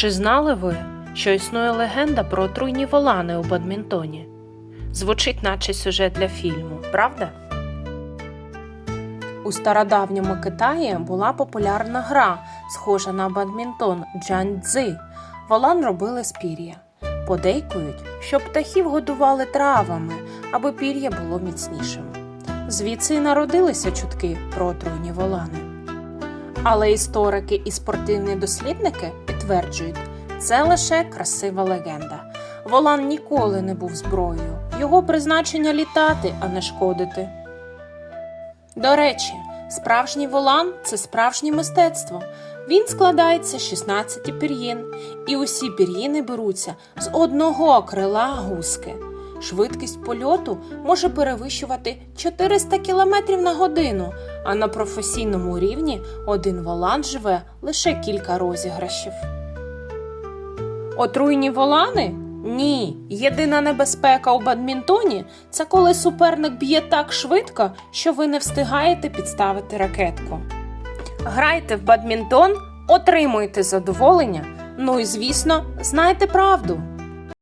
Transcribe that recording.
Чи знали ви, що існує легенда про отруйні волани у бадмінтоні? Звучить наче сюжет для фільму, правда? У стародавньому Китаї була популярна гра, схожа на бадмінтон джан-дзи. Волан робили з пір'я. Подейкують, що птахів годували травами, аби пір'я було міцнішим. Звідси й народилися чутки про отруйні волани. Але історики і спортивні дослідники підтверджують, це лише красива легенда. Волан ніколи не був зброєю. Його призначення літати, а не шкодити. До речі, справжній волан це справжнє мистецтво. Він складається з 16 пір'їн, і усі пір'їни беруться з одного крила гуски. Швидкість польоту може перевищувати 400 км на годину, а на професійному рівні один волан живе лише кілька розіграшів. Отруйні волани? Ні. Єдина небезпека у бадмінтоні це коли суперник б'є так швидко, що ви не встигаєте підставити ракетку. Грайте в бадмінтон, отримуйте задоволення. Ну і звісно, знайте правду.